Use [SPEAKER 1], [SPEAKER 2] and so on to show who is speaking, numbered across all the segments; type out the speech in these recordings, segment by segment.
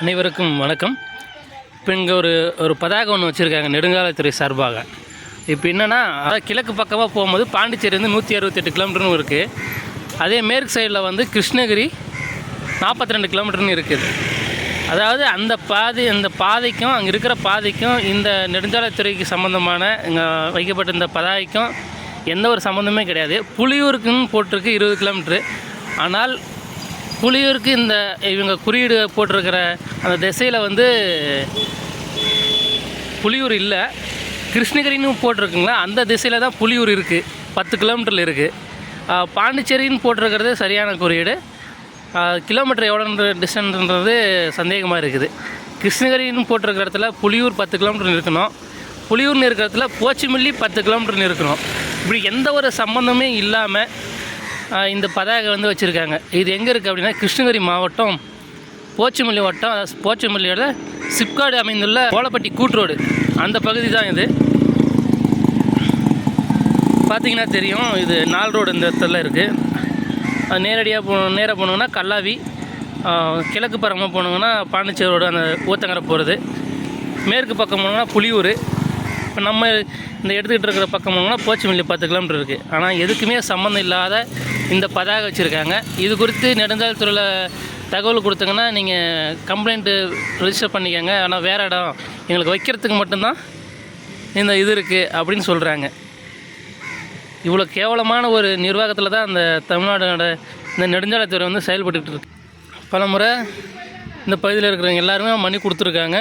[SPEAKER 1] அனைவருக்கும் வணக்கம். இப்போ இங்கே ஒரு ஒரு பதாகம் ஒன்று வச்சுருக்காங்க நெடுங்காலத்துறை சார்பாக. இப்போ என்னென்னா கிழக்கு பக்கமாக போகும்போது பாண்டிச்சேரி வந்து நூற்றி அறுபத்தெட்டு கிலோமீட்டர்னு இருக்குது அதே மேற்கு சைடில் வந்து கிருஷ்ணகிரி நாற்பத்தி ரெண்டு கிலோமீட்டர்னு இருக்குது. அதாவது அந்த பாதை அந்த பாதைக்கும் அங்கே இருக்கிற பாதைக்கும் இந்த நெடுஞ்சாலைத்துறைக்கு சம்மந்தமான இங்கே வைக்கப்பட்ட இந்த பதாகைக்கும் எந்த ஒரு சம்மந்தமே கிடையாது. புலியூருக்குன்னு போட்டிருக்கு இருபது கிலோமீட்ரு ஆனால் புலியூருக்கு இந்த இவங்க குறியீடு போட்டிருக்கிற அந்த திசையில் வந்து புலியூர் இல்லை. கிருஷ்ணகிரின்னு போட்டிருக்குங்களா? அந்த திசையில் தான் புலியூர் இருக்குது பத்து கிலோமீட்டரில் இருக்குது பாண்டிச்சேரின்னு போட்டிருக்கிறது சரியான குறியீடு. கிலோமீட்டர் எவ்வளோன்ற டிஸ்டன்ஸ்ன்றது சந்தேகமாக இருக்குது. கிருஷ்ணகிரின்னு போட்டிருக்கிற இடத்துல புலியூர் பத்து கிலோமீட்டர் இருக்கணும் புலியூர்னு இருக்கிற இடத்துல போச்சிமில்லி பத்து கிலோமீட்டர்னு இருக்கணும் இப்படி எந்த ஒரு சம்மந்தமே இல்லாமல் இந்த பதாகை வந்து வச்சுருக்காங்க. இது எங்கே இருக்குது அப்படின்னா கிருஷ்ணகிரி மாவட்டம் போச்சிமல்லி வட்டம் அதாவது போச்சிமல்லியோட சிப்காடு அமைந்துள்ள கோலப்பட்டி கூட்ரோடு அந்த பகுதி தான் இது. பார்த்தீங்கன்னா தெரியும் இது நால் ரோடு இந்த இடத்துல இருக்குது நேரடியாக போ நேராக போனோங்கன்னா கல்லாவி கிழக்கு பரமாக போனோங்கன்னா பாண்டிச்சேரி ரோடு அந்த ஊத்தங்கரை போகிறது மேற்கு பக்கம் போனோம்னா புளியூர் இப்போ நம்ம இந்த எடுத்துக்கிட்டு இருக்கிற பக்கம் போனோம்னா போச்சிமல்லி பத்து கிலோமீட்டர் இருக்குது ஆனால் எதுக்குமே சம்மந்தம் இல்லாத இந்த பதாக வச்சுருக்காங்க. இது குறித்து நெடுஞ்சாலைத்துறையில் தகவல் கொடுத்தீங்கன்னா நீங்கள் கம்ப்ளைண்ட்டு ரிஜிஸ்டர் பண்ணிக்கோங்க. ஆனால் வேறு இடம். எங்களுக்கு வைக்கிறதுக்கு மட்டும்தான் இந்த இது இருக்குது அப்படின்னு சொல்கிறாங்க இவ்வளோ கேவலமான ஒரு நிர்வாகத்தில் தான் அந்த தமிழ்நாடோட இந்த நெடுஞ்சாலைத்துறை வந்து செயல்பட்டுக்கிட்டு இருக்கு. பல முறை இந்த பகுதியில் இருக்கிறவங்க எல்லாருமே மணி கொடுத்துருக்காங்க.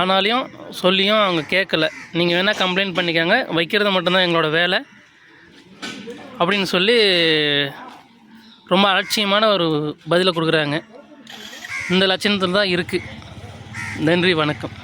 [SPEAKER 1] ஆனாலையும் சொல்லியும் அவங்க கேட்கல நீங்கள் வேணால் கம்ப்ளைண்ட் பண்ணிக்கோங்க. வைக்கிறது மட்டும்தான் எங்களோட வேலை. அப்படின்னு சொல்லி ரொம்ப அலட்சியமான ஒரு பதிலை கொடுக்குறாங்க. இந்த லட்சணத்தில் தான் இருக்குது நன்றி வணக்கம்.